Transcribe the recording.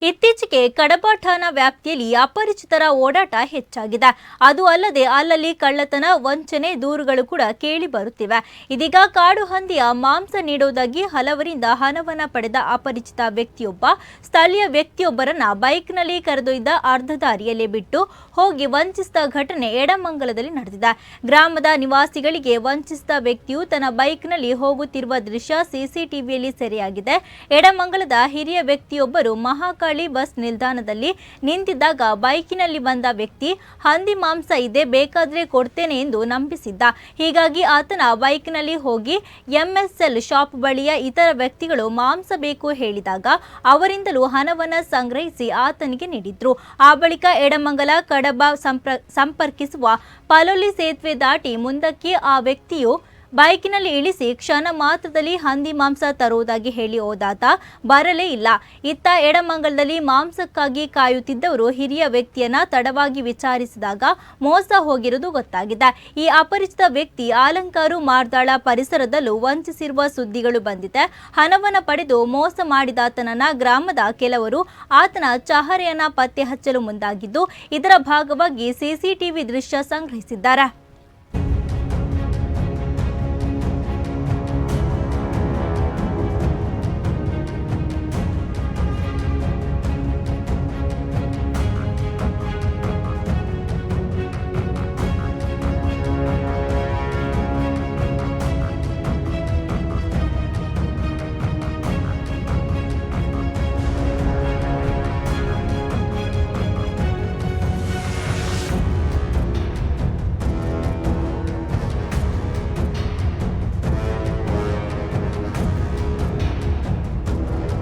Iti ಇತ್ತೀಚೆಗೆ ಕಡಬ ಠಾಣಾ ವ್ಯಾಪ್ತಿಯಲ್ಲಿ ಅಪರಿಚಿತರ ಓಡಾಟ ಹೆಚ್ಚಾಗಿದೆ. ಅದು ಅಲ್ಲದೆ ಅಲ್ಲಲ್ಲಿ ಕಳ್ಳತನ, ವಂಚನೆ ದೂರುಗಳು ಕೂಡ ಕೇಳಿ ಬರುತ್ತಿವೆ. ಇದೀಗ ಕಾಡು ಹಂದಿಯ ಮಾಂಸ ನೀಡುವುದಾಗಿ ಹಲವರಿಂದ ಹಣವನ್ನ ಪಡೆದ ಅಪರಿಚಿತ ವ್ಯಕ್ತಿಯೊಬ್ಬ, ಸ್ಥಳೀಯ ವ್ಯಕ್ತಿಯೊಬ್ಬರನ್ನ ಬೈಕ್ನಲ್ಲಿ ಕರೆದೊಯ್ದ ಅರ್ಧ ದಾರಿಯಲ್ಲಿ ಬಿಟ್ಟು ಹೋಗಿ ವಂಚಿಸಿದ ಘಟನೆ ಎಡಮಂಗಲದಲ್ಲಿ ನಡೆದಿದೆ. ಗ್ರಾಮದ ನಿವಾಸಿಗಳಿಗೆ ವಂಚಿಸಿದ ವ್ಯಕ್ತಿಯು ತನ್ನ ಬೈಕ್ನಲ್ಲಿ ಹೋಗುತ್ತಿರುವ ದೃಶ್ಯ ಸಿಸಿಟಿವಿಯಲ್ಲಿ ಸೆರೆಯಾಗಿದೆ. ಎಡಮಂಗಲದ ಹಿರಿಯ ವ್ಯಕ್ತಿಯೊಬ್ಬರು ಮಹಾಕಾಳಿ ಬಸ್ ನಿಲ್ದಾಣದಲ್ಲಿ ನಿಂತಿದ್ದಾಗ ಬೈಕಿನಲ್ಲಿ ಬಂದ ವ್ಯಕ್ತಿ, ಹಂದಿ ಮಾಂಸ ಇದೆ, ಬೇಕಾದ್ರೆ ಕೊಡ್ತೇನೆ ಎಂದು ನಂಬಿಸಿದ್ದ. ಹೀಗಾಗಿ ಆತನ ಬೈಕ್ನಲ್ಲಿ ಹೋಗಿ ಎಂಎಸ್ಎಲ್ ಶಾಪ್ ಬಳಿಯ ಇತರ ವ್ಯಕ್ತಿಗಳು ಮಾಂಸ ಬೇಕು ಹೇಳಿದಾಗ ಅವರಿಂದಲೂ ಹಣವನ್ನ ಸಂಗ್ರಹಿಸಿ ಆತನಿಗೆ ನೀಡಿದ್ರು. ಆ ಬಳಿಕ ಎಡಮಂಗಲ ಕಡಬ ಸಂಪ್ರ, ಸಂಪರ್ಕಿಸುವ ಪಲೋಲಿ ಸೇತುವೆ ದಾಟಿ ಮುಂದಕ್ಕೆ ಆ ವ್ಯಕ್ತಿಯು ಬೈಕಿನಲ್ಲಿ ಇಳಿಸಿ ಕ್ಷಣ ಮಾತ್ರದಲ್ಲಿ ಹಂದಿ ಮಾಂಸ ತರುವುದಾಗಿ ಹೇಳಿ ಹೋದಾತ ಬರಲೇ ಇಲ್ಲ. ಇತ್ತ ಎಡಮಂಗಲದಲ್ಲಿ ಮಾಂಸಕ್ಕಾಗಿ ಕಾಯುತ್ತಿದ್ದವರು ಹಿರಿಯ ವ್ಯಕ್ತಿಯನ್ನ ತಡವಾಗಿ ವಿಚಾರಿಸಿದಾಗ ಮೋಸ ಹೋಗಿರುವುದು ಗೊತ್ತಾಗಿದೆ. ಈ ಅಪರಿಚಿತ ವ್ಯಕ್ತಿ ಆಲಂಕಾರು ಮಾರ್ದಾಳ ಪರಿಸರದಲ್ಲೂ ವಂಚಿಸಿರುವ ಸುದ್ದಿಗಳು ಬಂದಿದೆ. ಹಣವನ್ನು ಪಡೆದು ಮೋಸ ಮಾಡಿದಾತನನ್ನ ಗ್ರಾಮದ ಕೆಲವರು ಆತನ ಚಹರೆಯನ್ನ ಪತ್ತೆ ಹಚ್ಚಲು ಮುಂದಾಗಿದ್ದು, ಇದರ ಭಾಗವಾಗಿ ಸಿಸಿಟಿವಿ ದೃಶ್ಯ ಸಂಗ್ರಹಿಸಿದ್ದಾರೆ.